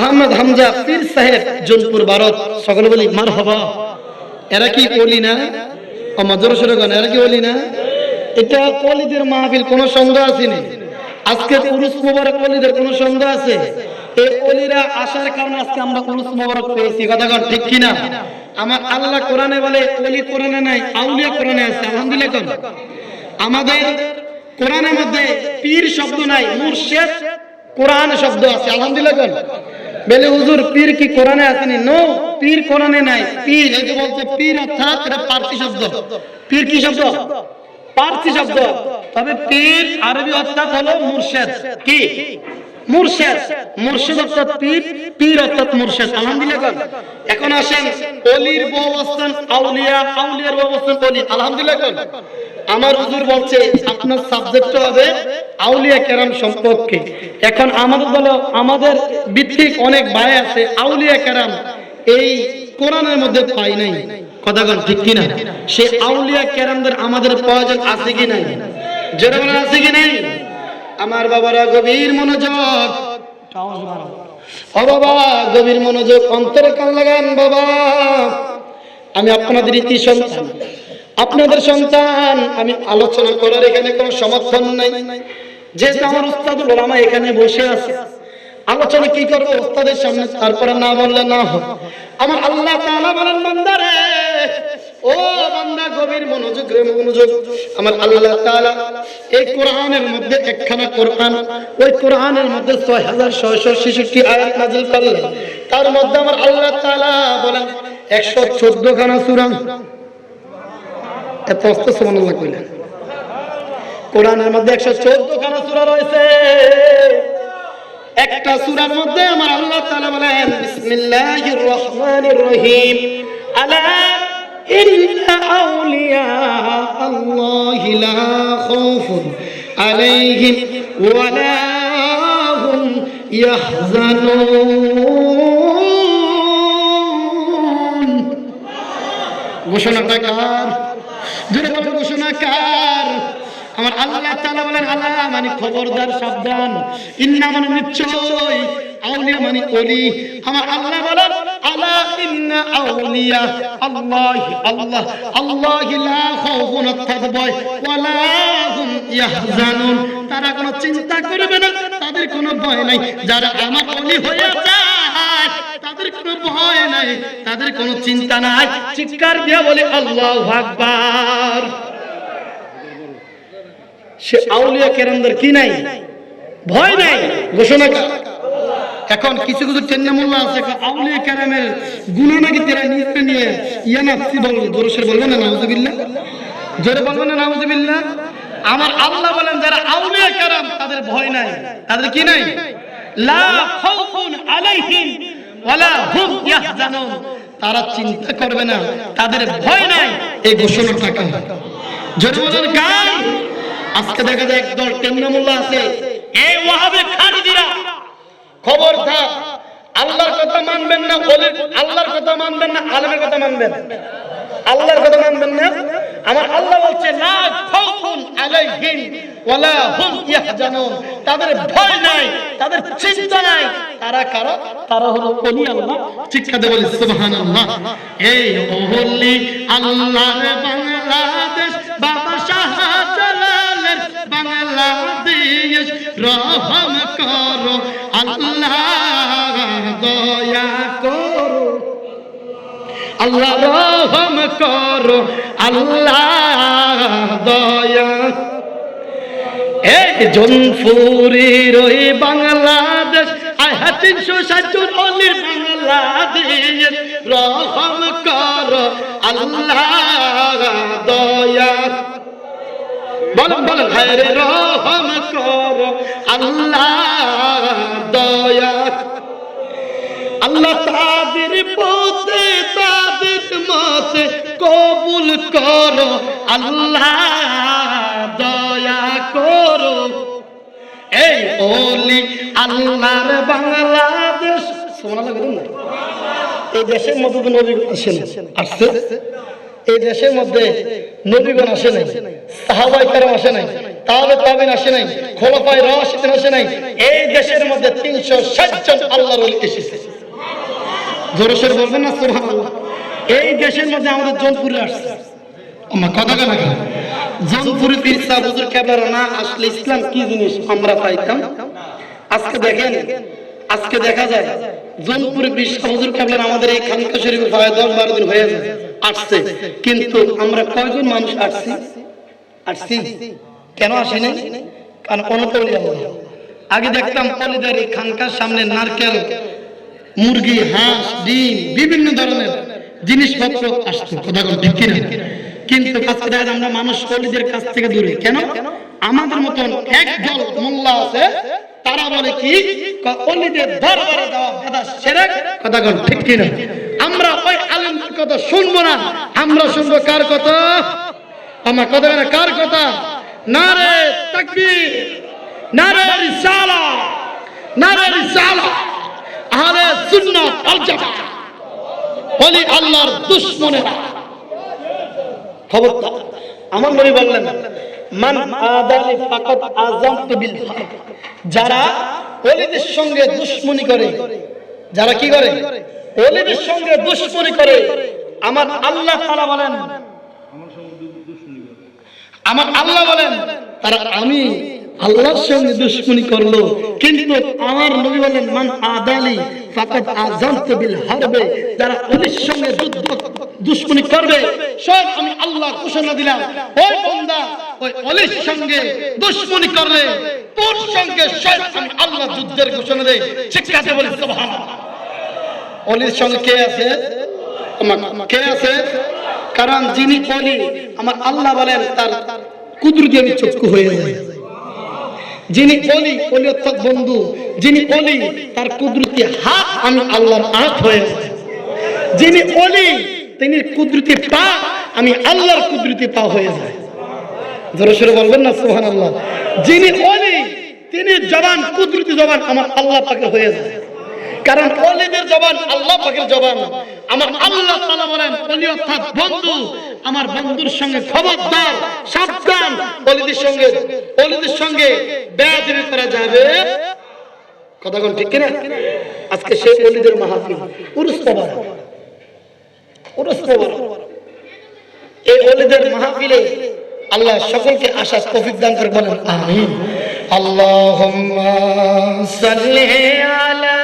আহমদ হামজা পীর সাহেব, জোনপুর, ভারত। সকলে বলি মার হবা এরা কি বলি না? আমাদের সরগণ এরা কি বলি না? এটা কলিদের মাহফিল, কোনো সন্দেহ আসেনি। আজকে উরুস মোবারক কলিদের কোনো সন্দেহ আছে? এই কলিরা আসার কারণে আজকে আমরা উরুস মোবারক পেয়েছি। কথা কন, ঠিক কিনা? আমার আল্লাহ কোরআনে বলে কলি কোরআনে নাই, আউলিয়া কোরআনে আছে। আলহামদুলিল্লাহ আমাদের কোরআনের মধ্যে পীর শব্দ নাই, মুর্শেদ কোরআন শব্দ আছে। আলহামদুলিল্লাহ বেলে, হুজুর, পীর কি কোরআনে আসেনি? নো পীর কোরআনে নাই। পীর, এই যে বলছে, পীর অর্থাৎ এটা পার্সি শব্দ। পীর কি শব্দ? পার্সি শব্দ। তবে পীর আরবি অর্থাৎ হলো মুর্শেদ। কি? মুর্শেদ মুর্শেদ অর্থাৎ পীর পীর অর্থাৎ মুর্শেদ। আলহামদুলিল্লাহ। এখন আসেন অলির অবস্থান, আউলিয়া, আউলিয়ার অবস্থান অলি আলহামদুলিল্লাহ। আমার হুজুর বলছে, আপনার সাবজেক্ট হবে আউলিয়া কেরাম সম্পর্কে। এখন আমাদের দল আমাদের ভিত্তিক অনেক ভাই আছে, আউলিয়া কেরাম, এই কোরআনের মধ্যে পাই নাই। কথা বল ঠিক কিনা? সে আউলিয়া কেরামদের আমাদের প্রয়োজন আছে কি নাই? বলে আছে কি নাই? আমার বাবারা গভীর মনোযোগ। ও বাবা, গভীর মনোযোগ, অন্তরে কান লাগান বাবা। আমি আপনাদের ইতি সন্তান। আপনাদের সন্তান, আমি আলোচনা করার এখানে কোনো সমর্থন নাই। যেহেতু আমার উস্তাদুল ওলামা এখানে বসে আছে। আলোচনা কি করব উস্তাদের সামনে? তারপরে না বললে না হোক আমার আল্লাহ তাআলা বলেন, বান্দারে ও বান্দা, গভীর মনোযোগ মনোযোগ। আমার আল্লাহ তাআলা এই কোরআনের মধ্যে একখানা কোরআন, ওই কোরআনের মধ্যে ছয় হাজার ছয়শো ছেষট্টি আয়াত নাজিল করলেন। তার মধ্যে আমার আল্লাহ তাআলা বলেন, একশো চোদ্দ খানা সুরা। এত অস্ত সুবহানাল্লাহ কইলেন। কোরআনের মধ্যে একশো চোদ্দ খানা সুরা রয়েছে। একটা সূরার মধ্যে আমার আল্লাহ তাআলা বলেন, বিসমিল্লাহির রহমানির রহিম। আলা আল্লাহি লা খাউফুন আলাইহিম ওয়া লা হুম ইয়াহজানুন কার? জোরে ঘোষণা আমার আল্লাহ তাআলা বলেন আলা মানে খবরদার, সাবধান। ইন্না মানে নিশ্চয়, আউলিয়া মানে ওলি। আমার আল্লাহ বলেন তারা চিন্তা করবে না, তাদের কোনো ভয় নাই। যারা আমার ওলি হয়ে তাদের কোনো ভয় নাই, তাদের কোনো চিন্তা নাই। চিৎকার দিয়া বলে, আল্লাহ আকবার। সে আউলিয়া কেরামদের কি নাই? ভয় নাই? ঘোষণা। এখন কিছু কিছু চেন্না মোল্লা আছে আউলিয়া কেরামের গুণা নাকি তেরা নিজে নিয়ে ইয়া নাফসি বলব দরসের বলবেন না, নাউজুবিল্লাহ? জোরে বলবেন না, নাউজুবিল্লাহ? আমার আল্লাহ বলেন, যারা আউলিয়া কেরাম তাদের ভয় নাই। তাদের কি নাই? লা খাউফুন আলাইহিম ওয়ালা হুম ইয়াহজানুন। তারা চিন্তা করবে না, তাদের ভয় নাই, এই ঘোষণাটা কার জোরে বলেন, কার? আজকে দেখা যায় একদল টেন্নামুল্লাহ আছে, এই ওয়াহাবে খারিজিরা খবরদার আল্লাহর কথা মানবেন না বলে আল্লাহর কথা মানবেন না, আলমের কথা মানবেন। আল্লাহর কথা মানবেন না। আমার আল্লাহ বলছে খাউফুন আলাইহিম ওয়ালা হুম ইয়াহজানুন। তাদের ভয় নাই, তাদের চিন্তা নাই। তারা কারা? তারা হলো আল্লাহ। চিৎকারে বলি সুবহানাল্লাহ। এই আল্লাহর বাংলাদেশ বাবা শাহজালালের বাংলাদেশ রহম করো, আল্লাহ দয়া করো। আল্লাহ রহম করো, আল্লাহ দয়া। এই জনপুরের ওই বাংলাদেশ, আয় হ্যাঁ তিনশো সাতজন অলির বাংলাদেশ, রহম করো, আল্লাহ দয়া। বলেন বলেন হায় রে রহম করো, আল্লাহ দয়া। আল্লাহ তাদের পথে, তাদের মতে কবুল করো, আল্লাহ দয়া করো। এই ওলি আল্লাহর বাংলাদেশ। সুবহানাল্লাহ, বলুন না। এই তো নবীগণ আসেন। আসছে? এই দেশের মধ্যে নবীগণ আসে নাই, সাহাবাই কারাম আসে নাই, তাহলে তাবিন আসে নাই, খোলাফায় রাশিদিন আসে নাই, এই দেশের মধ্যে তিনশো ষাট জন আল্লাহর এসেছে। জোরে সোরে বলবেন না, সুবহানাল্লাহ। এই দেশের মধ্যে আমাদের জনপুরে আসছে। আমার কথা কেন সাহেব, হুজুর কেবলারা না আসলে ইসলাম কি জিনিস আমরা পাইতাম? আজকে দেখেন, আজকে দেখা যায় জনপুরে পীর সাহেব হুজুর কেবলার আমাদের এই খানকা শরীফে প্রায় দশ বারো দিন হয়ে আসছে। কিন্তু আমরা কয়জন মানুষ আসছি? আসছি? কেন আসি নাই? কারণ অনতলি আল্লাহ আগে দেখতাম অলিদার এই খানকার সামনে নারকেল, মুরগি, হাঁস, ডিম, বিভিন্ন ধরনের জিনিসপত্র আসতো। কথা ঠিক কিনা? কিন্তু আজকে দেখা আমরা মানুষ অলিদের কাছ থেকে দূরে। কেন? আমাদের মতন একদল মোল্লা আছে তারা বলে কি? অলিদের দরবারে যাওয়া বেদা সেরেক। কথা ঠিক কিনা? আমরা ওই আলেমদের কথা শুনব না? আমরা শুনব কার কথা? আমার কথা কার কথা? নারে তাকবীর, নারে রিসালা নারে রিসালা। আহলে সুন্নাত ওয়াল জামাত বলি আল্লাহর দুশমনেরা। খবরদার, আমার বললেন মান আদানি ফাকাত আযামতু বিল যারা ওলিদের সঙ্গে দুশমনি করে, যারা কি করে? ওলিদের সঙ্গে দুশমনি করে। আমার আল্লাহ তাআলা বলেন, আমার আল্লাহ বলেন, তারা আমি আল্লাহর সঙ্গে দুশ্মনী করল, কিন্তু আমার নবী বলেন, মান আদালি ফাকাত আযামতু বিল হারবে। যারা ওলির সঙ্গে যুদ্ধ, দুশ্মনী করবে, সব আমি আল্লাহ ঘোষণা দিলাম। ওই বান্দা ওই ওলির সঙ্গে দুশ্মনী করলে তোর সঙ্গে সব আমি আল্লাহ যুদ্ধের ঘোষণা দেই। চিৎকারে বলি? সুবহানাল্লাহ। অলির সঙ্গে কে আছে? আমার কে আছে? কারণ যিনি অলি আমার আল্লাহ বলেন, তার কুদরতি আমি চক্ষু হয়ে যায় যিনি অলি অলি অর্থাৎ বন্ধু, যিনি অলি, তার কুদরতি হাত আমি আল্লাহর হাত হয়ে যিনি অলি, তিনি কুদরতি পা আমি আল্লাহর কুদরতি পা হয়ে যায়। জোরে বলবেন না সোহান আল্লাহ যিনি অলি, তিনি জবান, কুদরতি জবান আমার আল্লাহ পাকে হয়ে যায়। কারণ অলিদের জবান আল্লাহ পাকের জবান। আমার আল্লাহ বলেন অলি অর্থাৎ বন্ধু, আমার বন্ধুর সঙ্গে খবরদার সাবধান। অলিদের সঙ্গে অলিদের সঙ্গে বেয়াদবি করা যাবে। ঠিক কিনা? আজকে সেই অলিদের পুরুষ পাবার এই অলিদের আল্লাহ সকলকে আশা তৌফিক দান করে বলেন, আমিন। সাল্লি আলা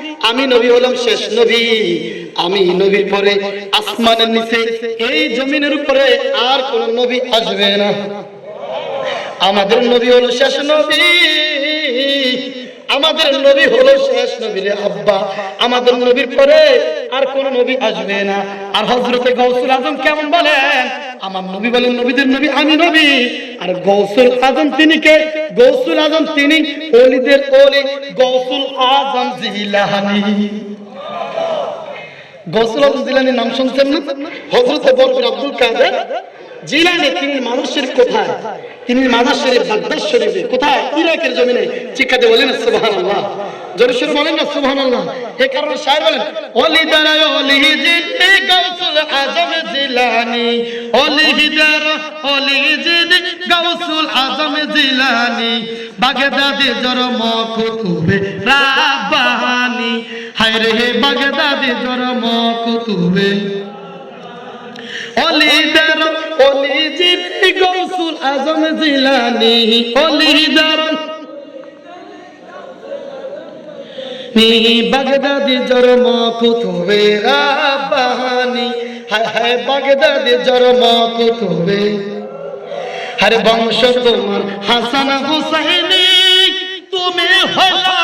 আমি নবী হলাম শেষ নবী। আমি নবীর পরে আসমানের নিচে, এই জমিনের উপরে আর কোন নবী আসবে না। আমাদের নবী হলো শেষ নবী। আমাদের নবী হলো শেষ নবীর আব্বা। আমাদের নবীর পরে আর কোন নবী আসবে না। আর হজরতে গৌসুল আজম কেমন বলেন? আমার নবী বলেন নবীদের নবী আমি নবী। আর গৌসুল আজম তিনি কে? গৌসুল আজম তিনি ওলিদের ওলি গৌসুল আজম জিলানি। গৌসুল আজম জিলানির নাম শুনছেন না? হজরত আব্দুল কাদের? জিলানি তিনি মানুষের কোথায় তিনি মাদার শরীফ শরীফে কোথায়? ইরাকের জমিনে। চিকাতে বলেন সুবহানাল্লাহ। জোরে সোরে বলেন না, সুবহানাল্লাহ। এই কারণে শায়ের বলেন ওলি দাঁড়ায় ওলি জিন্নে গাউসুল আজম জিলানি। ওলি হিদার ওলি জিন্নে গাউসুল আজম জিলানি। বাগদাদে জরম কুতুবে রাব্বানি হায় রে বাগদাদে জরম কুতুবে। অলিদার অলিজিবি গৌসুল আজম জিলানি, অলিদার। বাগদাদি জরম কুতুবে রাব্বানি হায় হায় বাগদাদি জরম কুতুবে। হরে বংশ তোমার হাসান হুসাইনি। তুমি হলা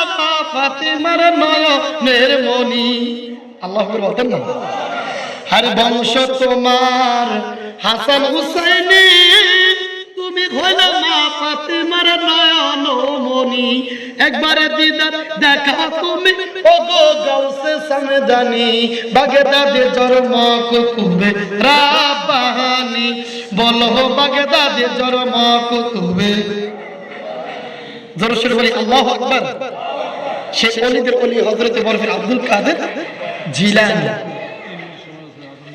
ফাতিমার নয়নের মনি আল্লাহ বলতেন না? আর বংশ তোমার হাসান হুসাইনি, তুমি হইলে মা ফাতেমার নয়ন মনি একবারে দিদার দেখা তুমি ও গো গাউসে সমদানি বাগদাদে জন্ম কুতুবে রাব্বানি বলো বাগদাদে জন্ম কুতুবে জোরসরে বলি, আল্লাহু আকবার। সে অলিদের অলি হযরতে বরফির আব্দুল কাদের জিলানী।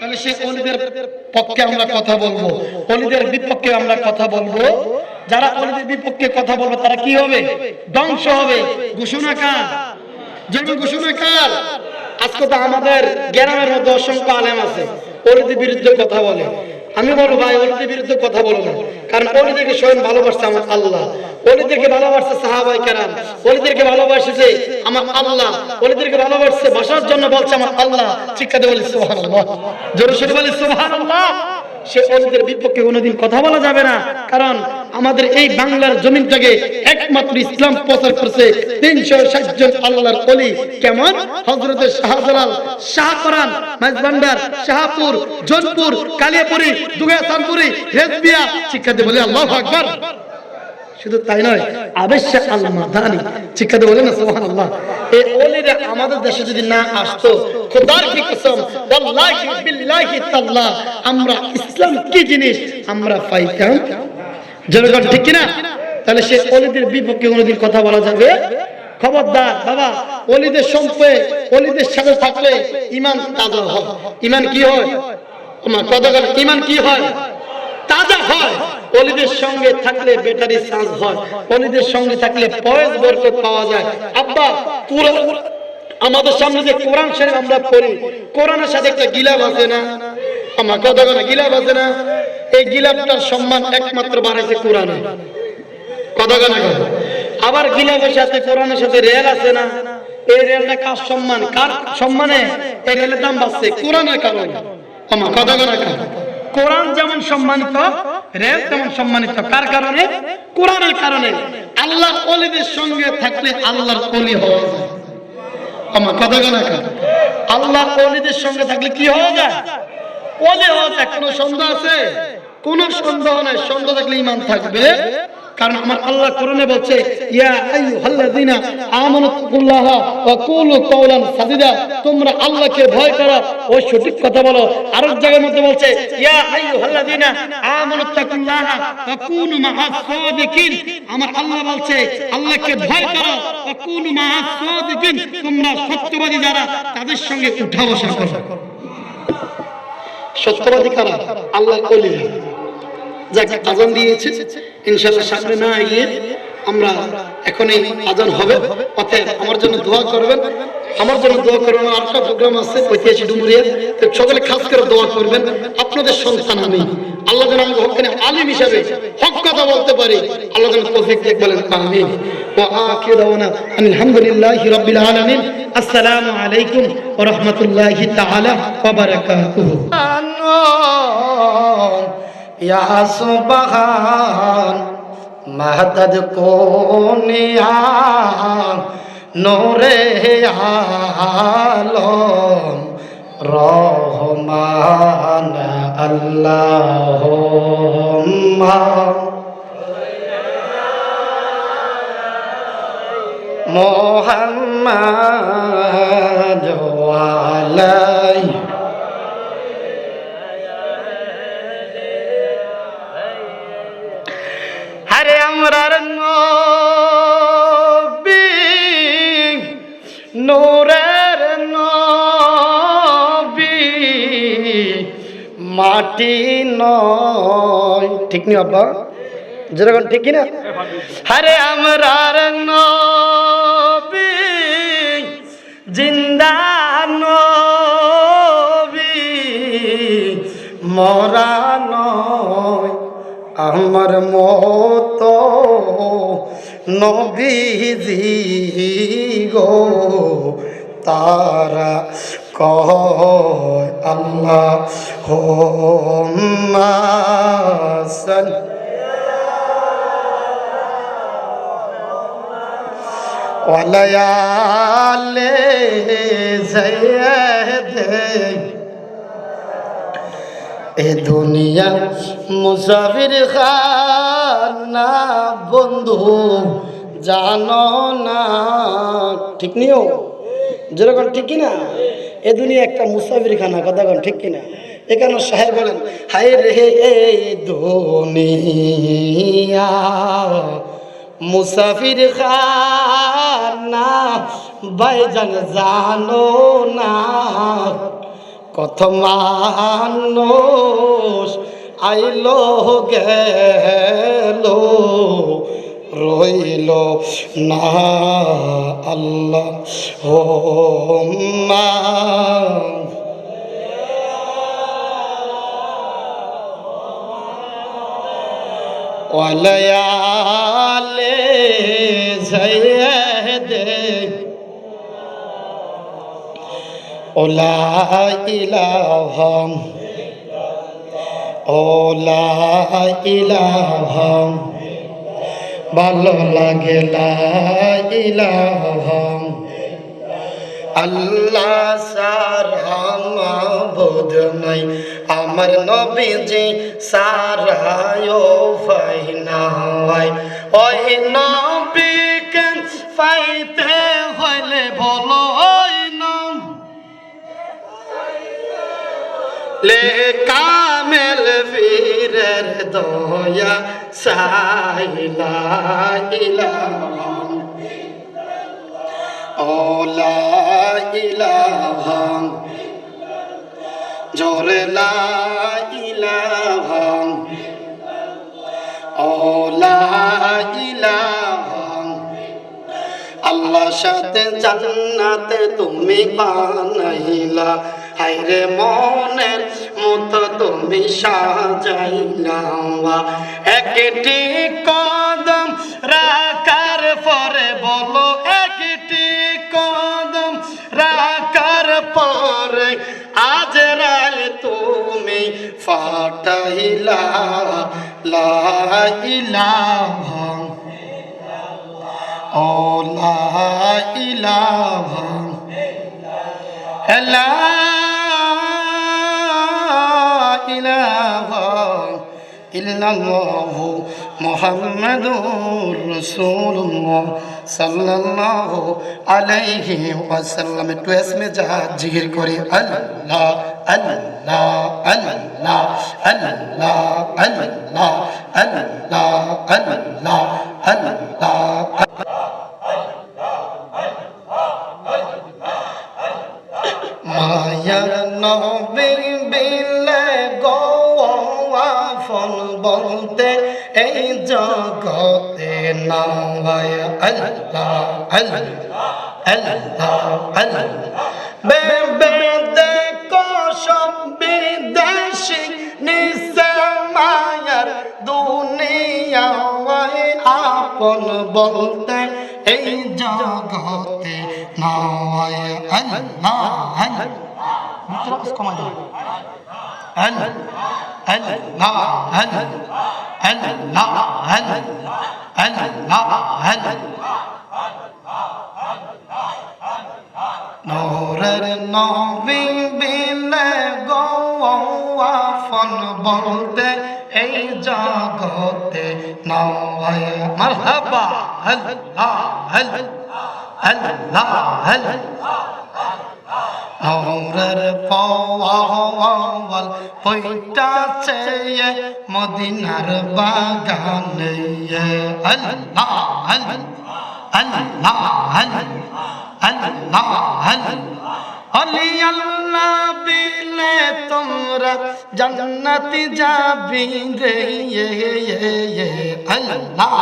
তাহলে সে অলিদের পক্ষে আমরা কথা বলব। অলিদের বিপক্ষে আমরা কথা বলব। যারা অলিদের বিপক্ষে কথা বলবে, তারা কি হবে? ধ্বংস হবে। ঘোষণা কার? জন্ম ঘোষণা কার? আজকে তো আমাদের গ্রামের মধ্যে অসংখ্য আলেম আছে। অলিদের বিরুদ্ধে কথা বলে। আমি বলব ভাই অলিদের বিরুদ্ধে কথা বলো না। কারণ অলিদেরকে স্বয়ং ভালোবাসছে আমার আল্লাহ। অলিদেরকে ভালোবাসছে সাহাবাই কেরাম। অলিদেরকে ভালোবাসছে আমার আল্লাহ। অলিদেরকে ভালোবাসছে, বাসার জন্য বলছে আমার আল্লাহ। শিক্ষা বলি, সুবহানাল্লাহ। জোরে সোরে বলি, সুবহানাল্লাহ। সে অলিদের বিপক্ষে কোনোদিন কথা বলা যাবে না। কারণ আমাদের এই বাংলার জমিনটাকে একমাত্র ইসলাম প্রচার করছে তিনশো ষাট জন আল্লাহর অলি কেমন? হজরতের শাহজালাল, শাহকরান মাইজবান্ডার শাহপুর, জোনপুর, কালিয়াপুরি দুগাসানপুরি রেজবিয়া। শিক্ষার্থী বলে আল্লাহ আকবার। শুধু তাই নয় আবেশা আল মাদানি শিক্ষাতে বলে না, সুবহানাল্লাহ। এই ওলিরা আমাদের দেশে যদি না আসতো, খোদার কি কসম, ওয়াল্লাহি বিল্লাহি তাআলা, আমরা ইসলাম কি জিনিস, আমরা পাইতাম জনগণ ঠিক কি না তাহলে সে ওলিদের বিপক্ষে কোনোদিন কথা বলা যাবে? খবরদার, বাবা ওলিদের সম্পে অলিদের সাথে থাকলে ইমান তাজা হয়। ইমান কি হয়? কথা ইমান কি হয়? তাজা হয়। অলিদের সঙ্গে থাকলে ব্যাটারি চার্জ হয়। অলিদের সঙ্গে থাকলে পয়েস বরকত পাওয়া যায়। আব্বা পুরো আমাদের সামনে যে কোরআন শরীফ আমরা পড়ি, কোরআনের সাথে একটা গিলাপ আছে না? আমার কথা না, গিলাপ আছে না? এই গিলাপটার সম্মান একমাত্র বাড়াইছে কোরআনে। কথা না কথা আবার গিলাপের সাথে কোরআনের সাথে রেল আছে না? এই রেলটা কার সম্মান? কার সম্মানে? এই রেলের দাম বাড়ছে। কোরআনের কারণে। আমার কথা না কথা কোরআন যেমন সম্মানিত রেল তেমন সম্মানিত, কার কারণে? কোরআনের কারণে। অলিদের সঙ্গে থাকলে আল্লাহর অলি হওয়া যায়। আমার কথা গেল আল্লাহর অলিদের সঙ্গে থাকলে কি হওয়া যায়? অলি হওয়া যায়। কোনো সন্দেহ আছে? কোনো সন্দেহ নাই। সন্দেহ থাকলে ইমান থাকবে। কারণ আমার আল্লাহ কোরআনে বলছে, ইয়া আইয়ুহাল্লাযিনা আমানুত্তাকুল্লাহ ওয়া কুলু সাদিদা। তোমরা আল্লাহকে ভয় করো ও সঠিক কথা বলো। আর এক জায়গার মধ্যে বলছে, ইয়া আইয়ুহাল্লাযিনা ওয়া মাআস সাদিকিন। আমার আল্লাহ বলছে, আল্লাহকে ভয় করো ওয়া কুনু মাআস সাদিকিন। তোমরা সত্যবাদী যারা, তাদের সঙ্গে উঠা বসা করো। সত্যবাদী কারা? আল্লাহ কলি যাকে, আজান দিয়েছে। ইনশাআল্লাহ সামনে না গিয়ে আমরা এখনই আজান হবে। অতএব আমার জন্য দোয়া করবেন। আমার জন্য দোয়া করবেন আর একটা প্রোগ্রাম আছে, ঐতিহাসিক ডুমুরিয়া। তো সকলে খাস করে দোয়া করবেন। আপনাদের সন্তান আমি। আল্লাহ যেন আমাকে হকানে আলিম হিসাবে হক কথা বলতে পারি। আল্লাহ যেন তৌফিক দেখ বলেন, আমিন। আখির দাওয়ানা আলহামদুলিল্লাহি রাব্বিল আলামিন। আসসালামু আলাইকুম ওয়া রাহমাতুল্লাহি তাআলা ওয়া বারাকাতুহু। ইয়া সুবহান মাহদাদ কোনিয়া নোরে আলম রহমান আল্লাহ মোহাম্মদ আলাই আমরার নবী নবী। মাটি নয়। ঠিক নি আব্বা যেরকম ঠিক না আরে আমরার নবী, জিন্দা নবী। মরা আমার মতো নবীজি গো তারা কয় আল্লাহ হোম্মা ওয়ালায়ালে জয়দে এ দুনিয়া মুসাফির খানা বন্ধু, জানো না। ঠিক নিও যেরকম ঠিক কিনা? এ দুনিয়া একটা মুসাফির খানা কথা কন, ঠিক কিনা? এখানে সাহেব বলেন, হায় রে, এ দুনিয়া মুসাফির খানা বাইজান জানো না। কত মানুষ আইলো গেল রইল। না আল্লাহ ও মা ভালো লাগে আল্লাহ সারা মাবুদ নাই। আমার নবীজি সারায় ফাইনাই ওই নবীকে ফাইতে হইলে বলো লে কামেল বীরের দয়া সাইলা ইলাহা ওলা ইলাহা। জোরে লা ইলাহা। ওলা ইলাহা। আল্লাহ সাথে জান্নাতে তুমি বানাইলা। হাইরে মনের মতো তুমি সাজাইলা একটি কদম রাখার পরে বলো, একটি কদম রাখার পরে আজ রাল তুমি ফাটাইলা। লা ইলাহা ও লা ইলাহা। লা ইল্লাল্লাহু মুহাম্মাদুর রাসূলুল্লাহ সাল্লাল্লাহু আলাইহি ওয়াসাল্লাম একটু এসমে যা জিকির করে। আল্লাহ আল্লাহ আল্লাহ আল্লাহ আল্লাহ আল্লাহ আল্লাহ আল্লাহ। মায়ার নবীর জগতে নামায় আল্লাহ আল্লাহ আল্লাহ। আল্লাহ বেবে দেখো সব বিদেশি নিসে মায়ার দুনিয়া আপন বলতে এই জগতে নয় আল্লাহ আল্লাহ। কমাই দাও। আল্লাহ। আল্লাহ আল্লাহ আল্লাহ আল্লাহ নূরের নবী বিলে গোয়াফন বলতে এই জগতে নয় মারহাবা আল্লাহ আল্লাহ আল্লাহ নূরের পাওয়াল পইটাছে মদিনার বাগানে আল্লাহ আল্লাহ আল্লাহ হলি আল্লাহ বিলে তোমরা জান্নাতি যাবি রে আল্লাহ।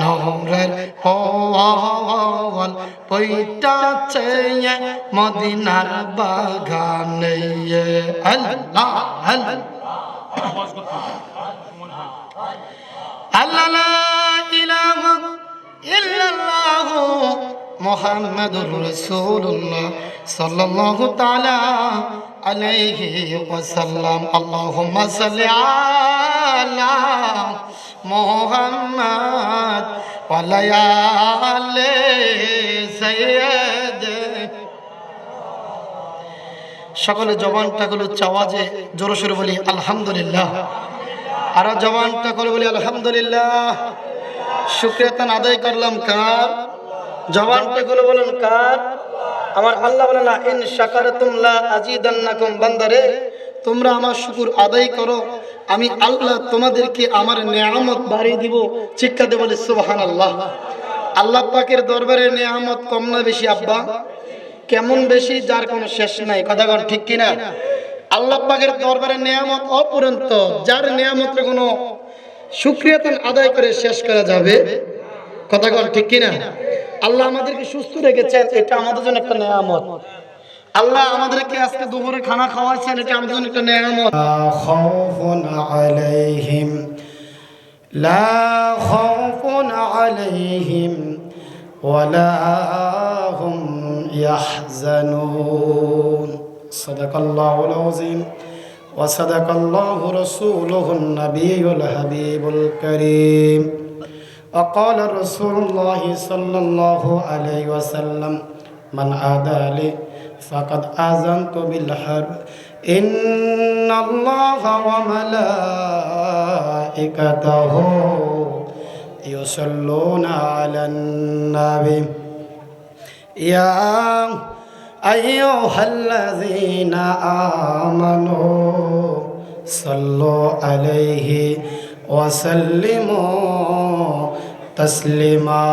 নূরের পাওয়াল পইটাছে মদিনার বাগানে আল্লাহ আল্লাহ। লা ইলাহা ইল্লাল্লাহ মুহাম্মাদুর রাসূলুল্লাহ সাল্লাল্লাহু তাআলা আলাইহি ওয়াসাল্লাম। আল্লাহুম্মা মুহাম্মাদ আলি সাইয়্যিদিনা সকলে জবানটা গুলো চাওয়াজে জোরে সোরে বলি, আলহামদুলিল্লাহ। আর জবানটা করে বলি, আলহামদুলিল্লাহ। শুক্রিয়াতান আদায় করলাম কার? জবানটা করে বলেন কার? আমার আল্লাহ বলে না ইন শাকারাতুম লা আজিদান্নাকুম বান্দারে। তোমরা আমার শুকুর আদায় করো। আমি আল্লাহ তোমাদেরকে আমার নেয়ামত বাড়িয়ে দিব। চিৎকার দিয়ে বলে, সুবহানাল্লাহ। আল্লাহ পাকের দরবারে নেয়ামত কম না বেশি, আব্বা? কেমন বেশি? যার কোনো শেষ নাই। কথা কন, ঠিক কিনা? আল্লাহ পাকের দরবারে নিয়ামত অপরন্ত। যার নিয়ামতের কোনো সুক্রিয়াতন আদায় করে শেষ করা যাবে? কথা কন, ঠিক কিনা? আল্লাহ আমাদেরকে সুস্থ রেখেছেন। এটা আমাদের জন্য একটা নিয়ামত। আল্লাহ আমাদেরকে আজকে দুপুরে খানা খাওয়াচ্ছেন এটা আমাদের জন্য একটা নিয়ামত খাউফুন আলাইহিম لا خوف عليهم ولا هم يحزنون صدق الله العظيم وصدق الله رسوله النبي الحبيب الكريم وقال رسول الله صلى الله عليه وسلم من عادى لي فقد آذنت بالحرب إن الله وملائكته يصلون على النبي يا أيها الذين آمنوا صلوا عليه وسلموا تسليما